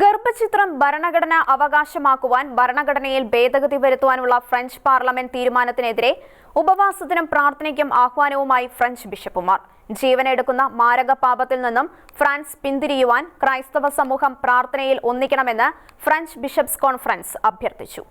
ഗർഭചിത്രം ഭരണഘടന അവകാശമാക്കുവാൻ ഭരണഘടനയിൽ ഭേദഗതി വരുത്തുവാനുള്ള ഫ്രഞ്ച് പാർലമെന്റ് തീരുമാനത്തിനെതിരെ ഉപവാസത്തിനും പ്രാർത്ഥനയ്ക്കും ആഹ്വാനവുമായി ഫ്രഞ്ച് ബിഷപ്പുമാർ. ജീവനെടുക്കുന്ന മാരക പാപത്തിൽ നിന്നും ഫ്രാൻസ് പിന്തിരിയുവാൻ ക്രൈസ്തവ സമൂഹം പ്രാർത്ഥനയിൽ ഒന്നിക്കണമെന്ന് ഫ്രഞ്ച് ബിഷപ്സ് കോൺഫറൻസ് അഭ്യർത്ഥിച്ചു.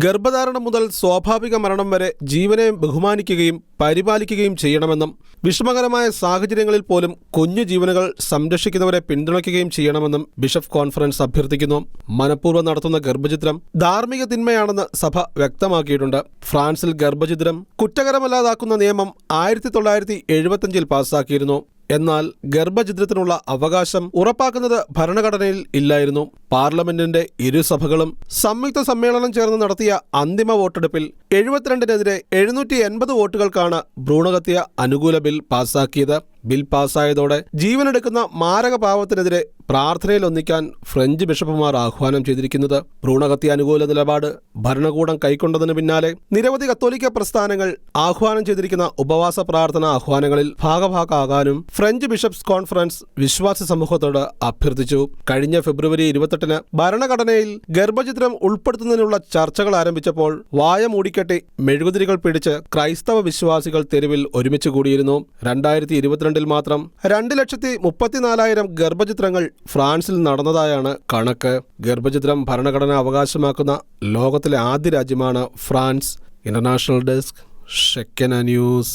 ഗർഭധാരണം മുതൽ സ്വാഭാവിക മരണം വരെ ജീവനെ ബഹുമാനിക്കുകയും പരിപാലിക്കുകയും ചെയ്യണമെന്നും വിഷമകരമായ സാഹചര്യങ്ങളിൽ പോലും കുഞ്ഞു ജീവനുകൾ സംരക്ഷിക്കുന്നവരെ പിന്തുണയ്ക്കുകയും ചെയ്യണമെന്നും ബിഷപ്പ് കോൺഫറൻസ് അഭ്യർത്ഥിക്കുന്നു. മനഃപൂർവം നടത്തുന്ന ഗർഭചിത്രം ധാർമ്മിക തിന്മയാണെന്ന് സഭ വ്യക്തമാക്കിയിട്ടുണ്ട്. ഫ്രാൻസിൽ ഗർഭചിത്രം കുറ്റകരമല്ലാതാക്കുന്ന നിയമം ആയിരത്തി തൊള്ളായിരത്തി എഴുപത്തിയഞ്ചിൽ പാസാക്കിയിരുന്നു. എന്നാൽ ഗർഭചിത്രത്തിനുള്ള അവകാശം ഉറപ്പാക്കുന്നത് ഭരണഘടനയിൽ ഇല്ലായിരുന്നു. പാർലമെന്റിന്റെ ഇരുസഭകളും സംയുക്ത സമ്മേളനം ചേർന്ന് നടത്തിയ അന്തിമ വോട്ടെടുപ്പിൽ എഴുപത്തിരണ്ടിനെതിരെ എഴുന്നൂറ്റി എൺപത് വോട്ടുകൾക്കാണ് ഭ്രൂണഹത്യ അനുകൂല ബിൽ പാസാക്കിയത്. ബിൽ പാസ്സായതോടെ ജീവനെടുക്കുന്ന മാരക പാവത്തിനെതിരെ പ്രാർത്ഥനയിൽ ഒന്നിക്കാൻ ഫ്രഞ്ച് ബിഷപ്പുമാർ ആഹ്വാനം ചെയ്തിരിക്കുന്നത് ഭ്രൂണകത്തി അനുകൂല നിലപാട് ഭരണകൂടം കൈക്കൊണ്ടതിന് പിന്നാലെ നിരവധി കത്തോലിക്ക പ്രസ്ഥാനങ്ങൾ ആഹ്വാനം ചെയ്തിരിക്കുന്ന ഉപവാസ പ്രാർത്ഥന ആഹ്വാനങ്ങളിൽ ഭാഗഭാക്കാകാനും ഫ്രഞ്ച് ബിഷപ്സ് കോൺഫറൻസ് വിശ്വാസ സമൂഹത്തോട് അഭ്യർത്ഥിച്ചു. കഴിഞ്ഞ ഫെബ്രുവരി ഇരുപത്തെട്ടിന് ഭരണഘടനയിൽ ഗർഭചിത്രം ഉൾപ്പെടുത്തുന്നതിനുള്ള ചർച്ചകൾ ആരംഭിച്ചപ്പോൾ വായ മൂടിക്കെട്ടി മെഴുകുതിരികൾ പിടിച്ച് ക്രൈസ്തവ വിശ്വാസികൾ തെരുവിൽ ഒരുമിച്ച് കൂടിയിരുന്നു. രണ്ടായിരത്തി ഇരുപത്തിരണ്ടിൽ മാത്രം. രണ്ട് ലക്ഷത്തി മുപ്പത്തിനാലായിരം ഗർഭചിത്രങ്ങൾ ഫ്രാൻസിൽ നടന്നതായാണ് കണക്ക്. ഗർഭചിത്രം ഭരണഘടന അവകാശമാക്കുന്ന ലോകത്തിലെ ആദ്യ രാജ്യമാണ് France. International desk Shekinah news.